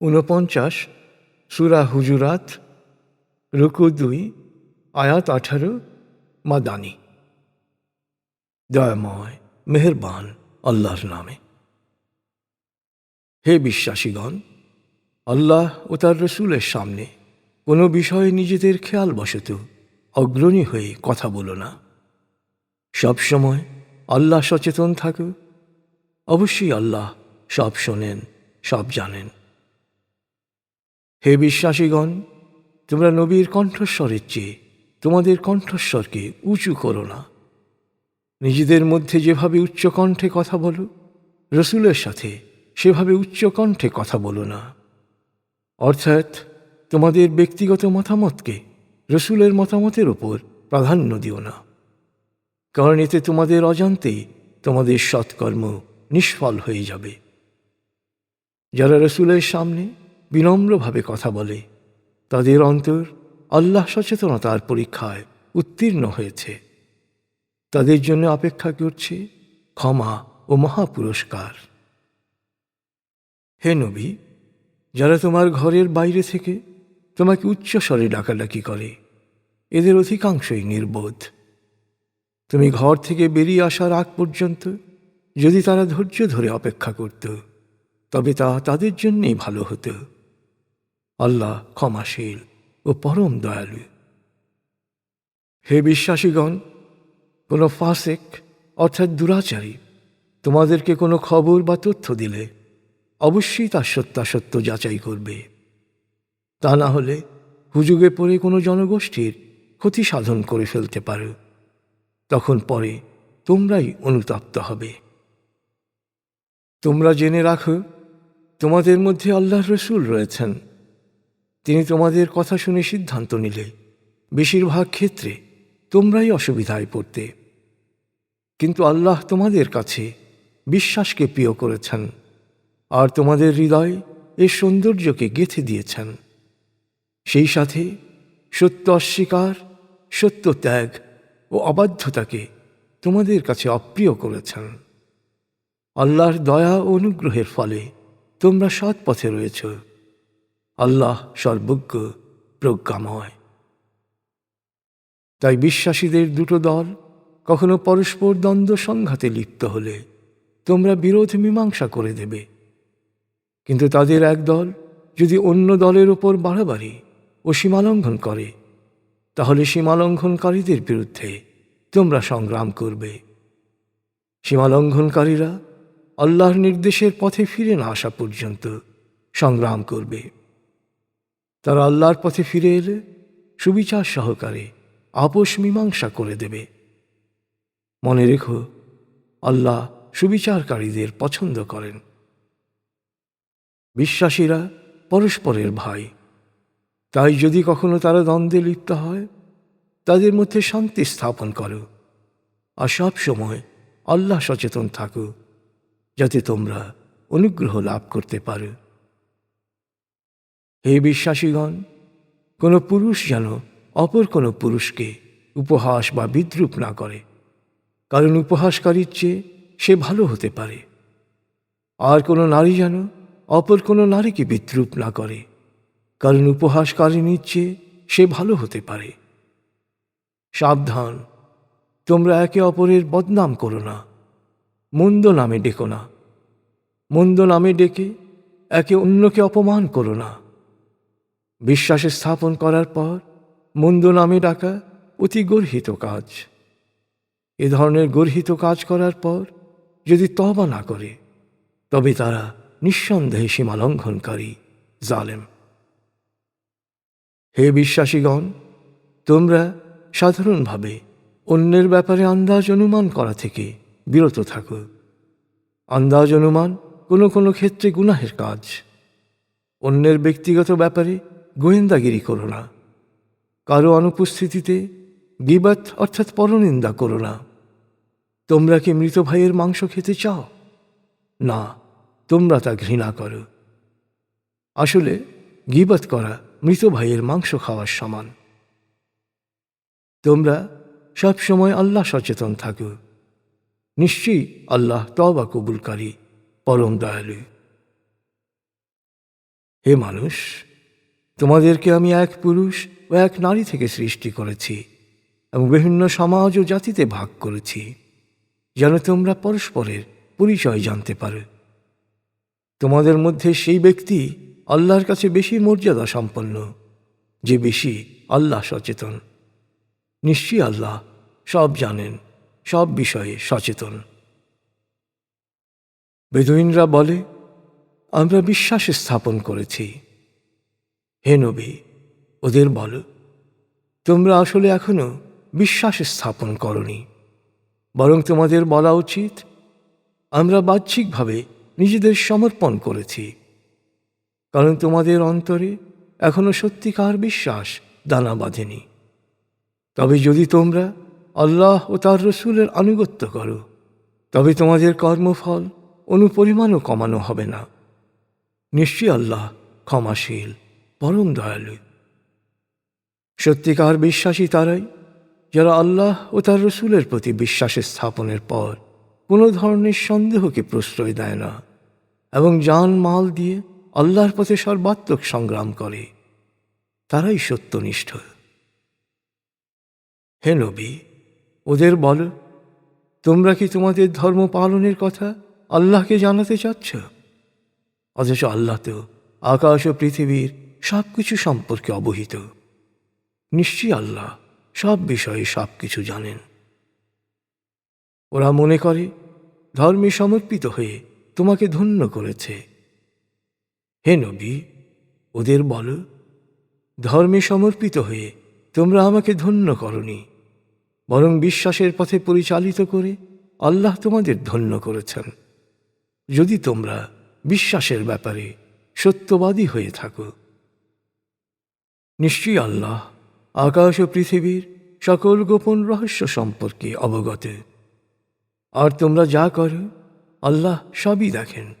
ঊনপঞ্চাশ, সুরা হুজুরাত, রুকু দুই, আয়াত আঠারো, মাদানি। দয়াময়, মেহেরবান আল্লাহর নামে। হে বিশ্বাসীগণ, আল্লাহ ও তার রসুলের সামনে কোনো বিষয়ে নিজেদের খেয়াল বশত অগ্রণী হয়ে কথা বলো না। সবসময় আল্লাহ সচেতন থাকো অবশ্যই আল্লাহ সব শোনেন, সব জানেন। হে বিশ্বাসীগণ, তোমরা নবীর কণ্ঠস্বরের চেয়ে তোমাদের কণ্ঠস্বরকে উঁচু করো না। নিজেদের মধ্যে যেভাবে উচ্চকণ্ঠে কথা বলো, রসুলের সাথে সেভাবে উচ্চকণ্ঠে কথা বলো না। অর্থাৎ তোমাদের ব্যক্তিগত মতামতকে রসুলের মতামতের ওপর প্রাধান্য দিও না। কারণ এতে তোমাদের অজান্তেই তোমাদের সৎকর্ম নিষ্ফল হয়ে যাবে। যারা রসুলের সামনে বিনম্রভাবে কথা বলে। তাদের অন্তর আল্লাহ সচেতনতার পরীক্ষায় উত্তীর্ণ হয়েছে। তাদের জন্য অপেক্ষা করছে ক্ষমা ও মহাপুরস্কার। হে নবী, যারা তোমার ঘরের বাইরে থেকে তোমাকে উচ্চস্বরে ডাকাডাকি করে, এদের অধিকাংশই নির্বোধ। তুমি ঘর থেকে বেরিয়ে আসার আগ পর্যন্ত যদি তারা ধৈর্য ধরে অপেক্ষা করত, তবে তা তাদের জন্যেই ভালো হতো। আল্লাহ ক্ষমাশীল ও পরম দয়ালু। হে বিশ্বাসীগণ, কোনো ফাসেক অর্থাৎ দুরাচারী তোমাদেরকে কোনো খবর বা তথ্য দিলে অবশ্যই তার সত্যাসত্য যাচাই করবে। তা না হলে হুজুগে পড়ে কোনো জনগোষ্ঠীর ক্ষতি সাধন করে ফেলতে পারো। তখন পরে তোমরাই অনুতপ্ত হবে। তোমরা জেনে রাখো, তোমাদের মধ্যে আল্লাহর রসুল রয়েছেন। তিনি তোমাদের কথা শুনে সিদ্ধান্ত নিলে। বেশিরভাগ ক্ষেত্রে তোমরাই অসুবিধায় পড়তে। কিন্তু আল্লাহ তোমাদের কাছে বিশ্বাসকে প্রিয় করেছেন আর তোমাদের হৃদয় এর সৌন্দর্যকে গেঁথে দিয়েছেন। সেই সাথে সত্য অস্বীকার, সত্য ত্যাগ ও অবাধ্যতাকে তোমাদের কাছে অপ্রিয় করেছেন। আল্লাহর দয়া ও অনুগ্রহের ফলে তোমরা সৎ পথে রয়েছ। আল্লাহ সর্বজ্ঞ, প্রজ্ঞাময়। তাই বিশ্বাসীদের দুটো দল কখনো পরস্পর দ্বন্দ্ব সংঘাতে লিপ্ত হলে তোমরা বিরোধ মীমাংসা করে দেবে। কিন্তু তাদের এক দল যদি অন্য দলের ওপর বাড়াবাড়ি ও সীমালঙ্ঘন করে, তাহলে সীমালঙ্ঘনকারীদের বিরুদ্ধে তোমরা সংগ্রাম করবে। সীমালঙ্ঘনকারীরা আল্লাহর নির্দেশের পথে ফিরে না আসা পর্যন্ত সংগ্রাম করবে। তারা আল্লাহর পথে ফিরে এলে সুবিচার সহকারে আপোষ মীমাংসা করে দেবে। মনে রেখো, আল্লাহ সুবিচারকারীদের পছন্দ করেন। বিশ্বাসীরা পরস্পরের ভাই। তাই যদি কখনো তারা দ্বন্দ্বে লিপ্ত হয়, তাদের মধ্যে শান্তি স্থাপন করো আর সব সময় আল্লাহ সচেতন থাকো, যাতে তোমরা অনুগ্রহ লাভ করতে পারো। হে বিশ্বাসীগণ, কোনো পুরুষ যেন অপর কোনো পুরুষকে উপহাস বা বিদ্রুপ না করে, কারণ উপহাসকারীর চেয়ে সে ভালো হতে পারে। আর কোনো নারী যেন অপর কোনো নারীকে বিদ্রুপ না করে, কারণ উপহাসকারিনীর চেয়ে সে ভালো হতে পারে। সাবধান, তোমরা একে অপরের বদনাম করো না, মন্দ নামে ডেকো না, মন্দ নামে ডেকে একে অন্যকে অপমান করো না। বিশ্বাসে স্থাপন করার পর মন্দ নামে ডাকা অতি গর্হিত কাজ। এ ধরনের গর্হিত কাজ করার পর যদি তবা না করে, তবে তারা নিঃসন্দেহে সীমালঙ্ঘনকারী, জালেম। হে বিশ্বাসীগণ, তোমরা সাধারণভাবে অন্যের ব্যাপারে আন্দাজ অনুমান করা থেকে বিরত থাকো। আন্দাজ অনুমান কোনো কোনো ক্ষেত্রে গুনাহের কাজ। অন্যের ব্যক্তিগত ব্যাপারে গোয়েন্দাগিরি করো না। কারও অনুপস্থিতিতে গিবাত অর্থাৎ পরনিন্দা করো না। তোমরা কি মৃত ভাইয়ের মাংস খেতে চাও? না, তোমরা তা ঘৃণা করো। আসলে গিবাত করা মৃত ভাইয়ের মাংস খাওয়ার সমান। তোমরা সব সময় আল্লাহ সচেতন থাকো। নিশ্চয়ই আল্লাহ তবা কবুলকারী, পরম দয়ালু। হে মানুষ তোমাদেরকে আমি এক পুরুষ ও এক নারী থেকে সৃষ্টি করেছি এবং বিভিন্ন সমাজ ও জাতিতে ভাগ করেছি, যেন তোমরা পরস্পরের পরিচয় জানতে পারো। তোমাদের মধ্যে সেই ব্যক্তি আল্লাহর কাছে বেশি মর্যাদা সম্পন্ন, যে বেশি আল্লাহ সচেতন। নিশ্চয়ই আল্লাহ সব জানেন, সব বিষয়ে সচেতন। বেদুইনরা বলে, আমরা বিশ্বাস স্থাপন করেছি। হে নবী, ওদের বলো, তোমরা আসলে এখনও বিশ্বাস স্থাপন করনি। বরং তোমাদের বলা উচিত, আমরা বাহ্যিকভাবে নিজেদের সমর্পণ করেছি। কারণ তোমাদের অন্তরে এখনও সত্যিকার বিশ্বাস দানা বাঁধেনি। তবে যদি তোমরা আল্লাহ ও তার রসুলের আনুগত্য করো, তবে তোমাদের কর্মফল অনুপরিমাণও কমানো হবে না। নিশ্চয়ই আল্লাহ ক্ষমাশীল। পরম দয়ালু। সত্যিকার বিশ্বাসী তারাই যারা আল্লাহ ও তার রসুলের প্রতি বিশ্বাস স্থাপনের পর কোনো ধরনের সন্দেহকে প্রশ্রয় দেয় না এবং জান মাল দিয়ে আল্লাহর পথে সর্বাত্মক সংগ্রাম করে। তারাই সত্যনিষ্ঠ। হে নবী, ওদের বলো, তোমরা কি তোমাদের ধর্ম পালনের কথা আল্লাহকে জানাতে চাচ্ছ? অথচ আল্লাহ তো আকাশ ও পৃথিবীর সব কিছু সম্পর্কে অবহিত। নিশ্চয়ই আল্লাহ সব বিষয়ে সব কিছু জানেন। ওরা মনে করে, ধর্মে সমর্পিত হয়ে তোমাকে ধন্য করেছে। হে নবী, ওদের বলো, ধর্মে সমর্পিত হয়ে তোমরা আমাকে ধন্য করনি, বরং বিশ্বাসের পথে পরিচালিত করে আল্লাহ তোমাদের ধন্য করেছেন। যদি তোমরা বিশ্বাসের ব্যাপারে সত্যবাদী হয়ে থাকো। নিশ্চয়ই আল্লাহ, আকাশ ও পৃথিবীর সকল গোপন রহস্য সম্পর্কে অবগত। আর তোমরা যা করো, আল্লাহ সবই দেখেন।